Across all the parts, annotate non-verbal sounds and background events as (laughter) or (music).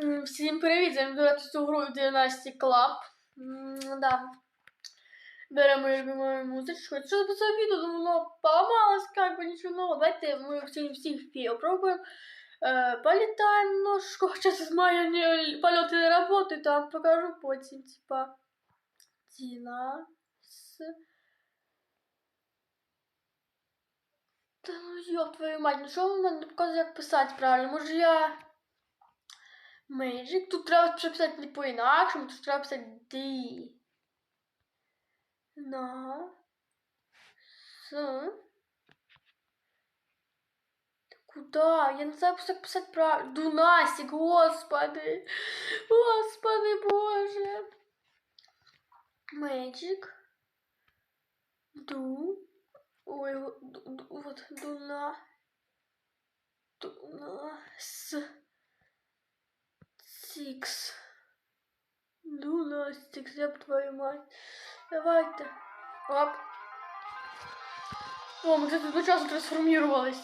Всім привіт! Грати цю гру в Dynasty Club. Да. Беремо любимую музичку. Що записав відео, думаю, ну, поломалось, как бы ничего нового. Давайте ми всіх всіх фейл пробуємо. Е, політаємо немножко, хоча (laughs) з мая не, польоти не работають, там покажу потім, типа. Діна. Та ну ёб твою мать, ну що ви не показує, як писати правильно? Може я... Magic. Тут треба писати по-інакшому, тут треба писати D. На. С. Куда? Я не знаю, як писати правильно. Дунасик, господи. Господи боже. Magic. Ду. Ой, ду, вот, дуна. Дуна. С. Six. Луна Сикс я твою мать. Давайте. Оп. О, мы где-то до часа трансформировались.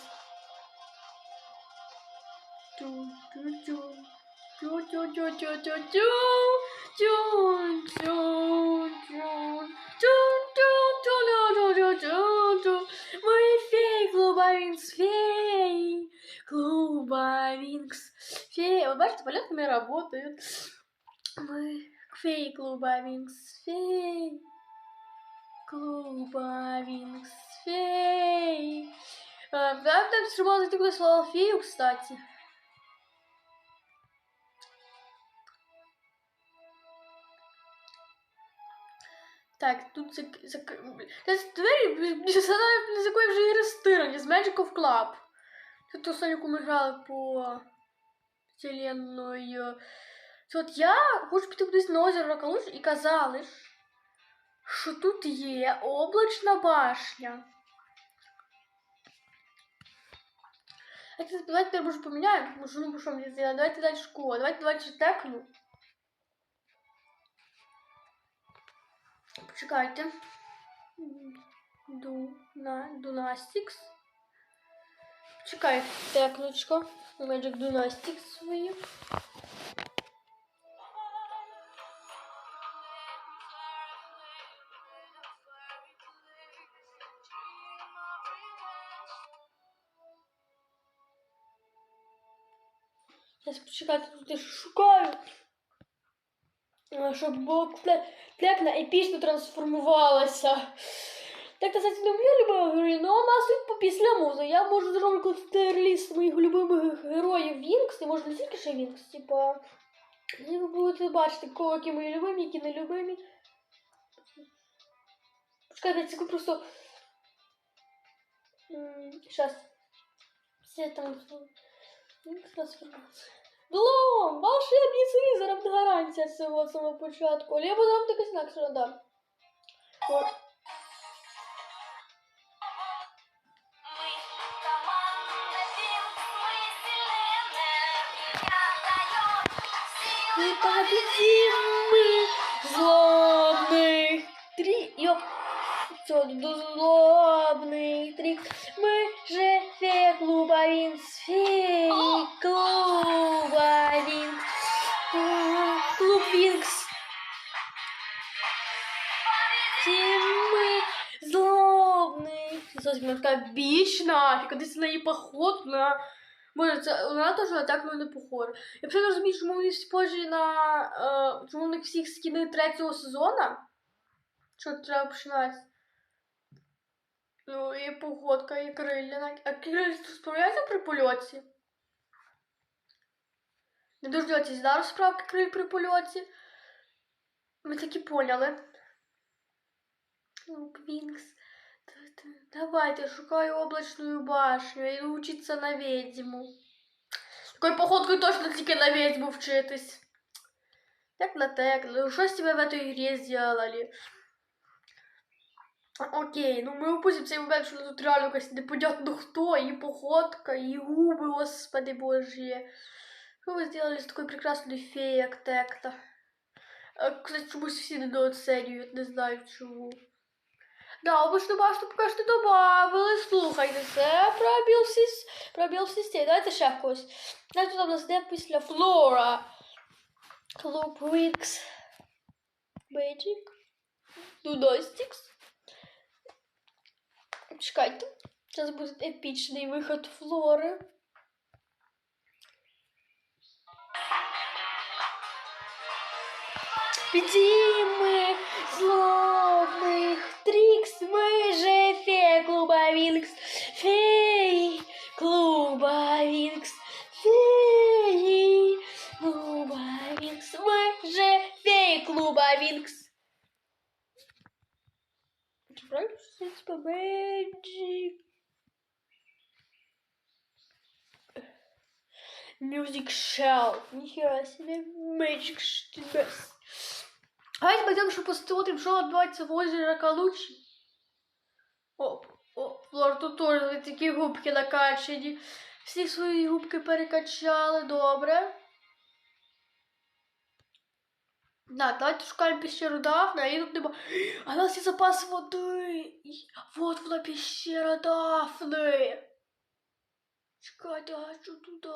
Клуба Винкс Фей, Клуба Винкс Фея, вот бачите, полетами работают. Мы фей клуба Винкс, фей. Клуба Винкс, фей. А, да, там срывал зайти куда слова фею, кстати. Так, тут зак... зак... Це двері, не знаю, з якої вже ігри стирані, з Magic of Club. Це ту останню, яку ми грали по вселенною. От я хочу піти кудись на озеро Калуш і казали, що тут є облачна башня. Давайте тепер може поміняємо, тому ну що мені зробити. Давайте далі школа. Давайте давайте текну. Почекайте. Ду на. Чекай, текнучко. Magic Dynastic свої. Зараз почекайте, тут я шукаю. Щоб було пле- плекна епічно трансформувалася. Так, кстати, не моя любима героїня, але у нас тут після музи. Я можу коли реліз моїх любимих героїв Вінкс, і може не тільки ще Вінкс, типа. І ви будете бачити, кого які мої любимі, які не любимі. Почекайте, це просто. Сейчас. Все там. Трансформація. Блом! Волшебний визором гарантія з самого самого початку. Але я буду вам якось інакше надам. О. силы. Мы победим мы злобных три, ёп, злобных три. Мы же фея клуба Винкс, феи клуба Винкс, М, клуб Винкс. Всі ми злобний. Зараз вона така бічна, кудись на її поход на. Боже, це вона теж так на не похожа. Я взагалі не розумію, чому вони схожі на. Е, чому у них всіх скіни третього сезону. Що треба починати? Ну, і походка, і крилля. А крилля справляється при польоті? Не дождетесь, да, розправки криль при польоті? Ми таки поняли. Ну. Давайте, шукаю облачную башню і учиться на ведьму. Такою походкою точно тільки на ведьму вчитись. Так на так, ну що з тебе в этой сделали? А, Окей, ну ми упустимо цей момент, що тут реально якась непонятно хто, і походка, і губи, господи боже. Що ви зробили з такою прекрасною феєю, як Текта? Кстати, чомусь всі недооцінюють, не знаю чому. Да, обычно башню поки що не добавили. Слухайте, це пробіл всі, пробіл всі стіни. Давайте ще когось. Знаєте, тут у нас де після Флора. Клуб Вікс. Бейджик. Дудостікс. Чекайте. Зараз буде епічний виход Флори. Підійми злобних Що це Magic? Music Shell. Нихера себе. Magic Shell. Давайте пойдем еще посмотрим, что отбывается в озере Калучи. О, о, Флор, тут тоже такі губки накачані. Всі свої губки перекачали, добре. Да, давайте шукаємо пещеру Дафна, і тут нема. А у нас є запас води. І- Вот вона пещера Дафни. Чекайте, а що туди?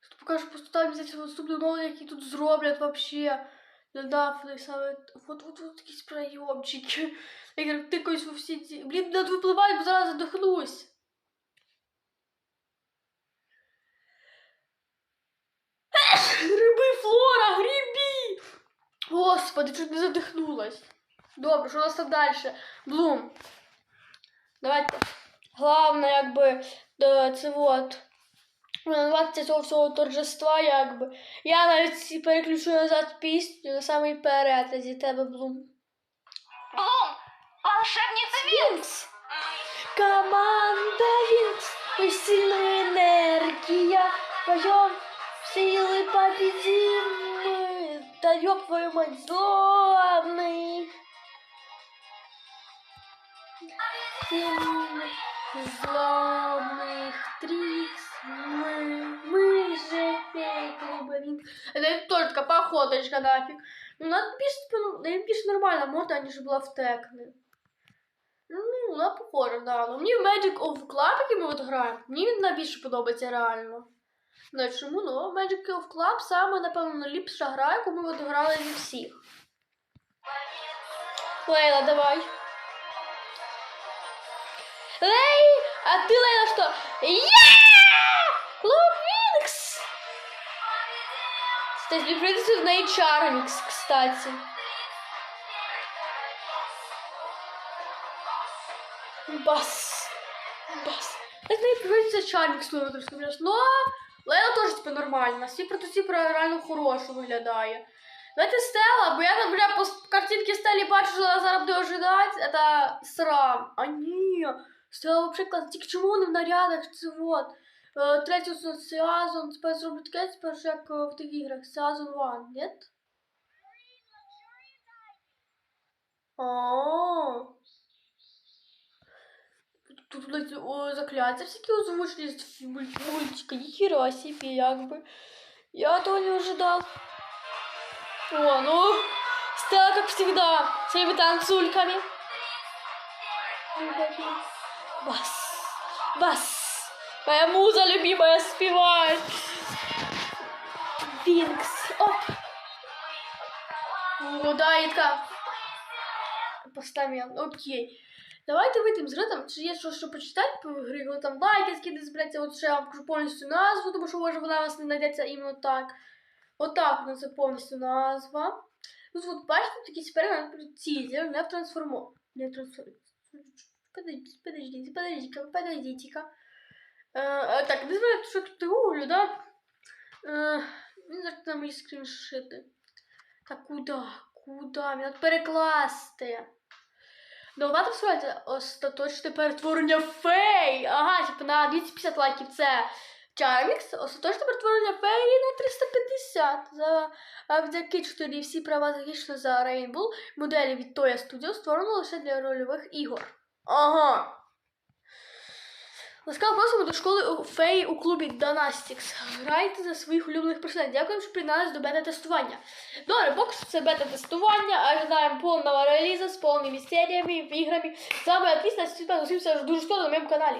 Тут покажу просто там здесь наступний новий, який тут зроблять вообще. Для Дафни саме. Вот, вот, вот якісь прийомчики. Я говорю, тикаюсь во всі ці. Блін, надо випливати, бо зараз задохнусь. Господи, чуть не задихнулась. Добре, що у нас там далі? Блум. Давайте. Главное, якби, да, це вот. Винуватця цього всього торжества, якби. Я навіть переключу назад пісню на самий перед зі тебе, Блум. Блум, волшебница Вінкс! Команда Винкс, мы сильная энергия, вдвоем силы победим мы. Да ёб твою мать, злобный. Сильных, злобных трикс мы, мы же феи клуба Винкс. Это тоже такая походочка нафиг. Ну, надо пишет, ну, напишет нормально, может, они же была втекли. Ну, вона похожа, да. Ну, мені в Magic of Club, який ми от граємо, мені він найбільше подобається реально. Знаю чому, ну Magic of Club саме, напевно, найліпша гра, яку ми от грали зі всіх. Лейла, давай. Лей! А ти, Лейла, що? Я! Клуб Вінкс! Мені прийдеться в неї Чармікс, кстати. Бас. Бас. Это не придется чарник слово трошки бляш. Лейла теж типу нормальна. Всі проти реально хорошо виглядає. Давайте Стелла, бо я там, бля, по картинці Стелі бачу, що зараз буде ожидати. Это срам. А ні. Стелла вообще класна. Тільки чому вони в нарядах? Це вот. Е, Третій сезон тепер зроблять таке, тепер як е, в тих іграх. Season 1, нет? А. блядь, о, закляття всякі озвучені з фі- мультика. Ніхера себе, якби. Я того не ожидал. О, ну, Стелла, как всегда, своими танцульками. Бас, бас. Моя муза любимая спевает. Винкс. Оп. О, да, і така. Постамент. Окей. Давайте вийдемо з гри, там, чи є що, що почитати по грі, коли там лайки скиди збереться, от ще я покажу повністю назву, тому що може вона у вас не знайдеться іменно так. Отак у нас це повністю назва. Тут от бачите, такі спереду тізер, не в трансформо. Не в трансформ... Подождите, подождите, подождите, подождите-ка. Е, так, не знаю, що тут гуглю, да? Е, знаю, там є скріншити. Так, куди? Куди? Мені треба перекласти. Нова трансформація остаточне перетворення фей. Ага, типу на 250 лайків це Чаймікс. Остаточне перетворення феї на 350. За завдяки 4 всі права захищені за Rainbow. Моделі від Toya Studio створено лише для рольових ігор. Ага. Ласкаво просимо до школи феї у клубі Донастікс. Грайте за своїх улюблених персонажів. Дякуємо, що приєдналися до бета-тестування. Добре, бокс це бета-тестування. Ожидаємо повного релізу з повними серіями, іграми. З вами Атліс, на всім дуже скоро на моєму каналі.